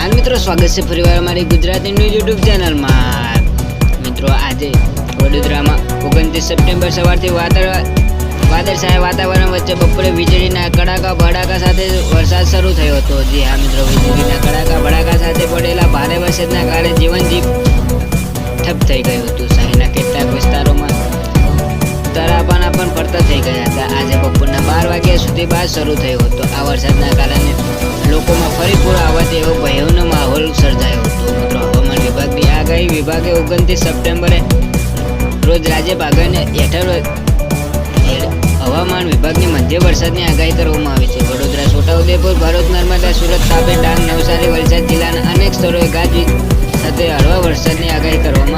હાલ મિત્રો, સ્વાગત છે ફરીવાર અમારી ગુજરાતી ન્યૂઝ યુટ્યુબ ચેનલમાં. મિત્રો, આજે વડોદરામાં ઓગણત્રીસ સપ્ટેમ્બર સવારથી વાદળ વાદળછાયા વાતાવરણ વચ્ચે બપોરે વીજળીના કડાકા ભડાકા સાથે વરસાદ શરૂ થયો હતો. જી હા મિત્રો, વીજળીના કડાકા ભડાકા સાથે પડેલા ભારે વરસાદના કારણે જીવન જીવ ઠપ થઈ ગયું હતું. શહેરના કેટલાક વિસ્તારોમાં તરાપાના પણ પડતા થઈ ગયા હતા. આજે બપોરના બાર વાગ્યા સુધી બાદ શરૂ થયો હતો. આ વરસાદના કારણે લોકોમાં ફરી પૂર આવવા તેવો ભયનો વિભાગની વિભાગે ઓગણત્રીસ સપ્ટેમ્બરે રોજ રાજ્ય ભાગને હેઠળ હવામાન વિભાગની મધ્ય વરસાદની આગાહી કરવામાં આવી છે. વડોદરા છોટાઉદેપુર ભરૂચ, નર્મદા, સુરત, તાપી ડાંગ, નવસારી, વલસાડ જિલ્લાના અનેક સ્થળોએ ગાજવીજ સાથે હળવા વરસાદની આગાહી કરવામાં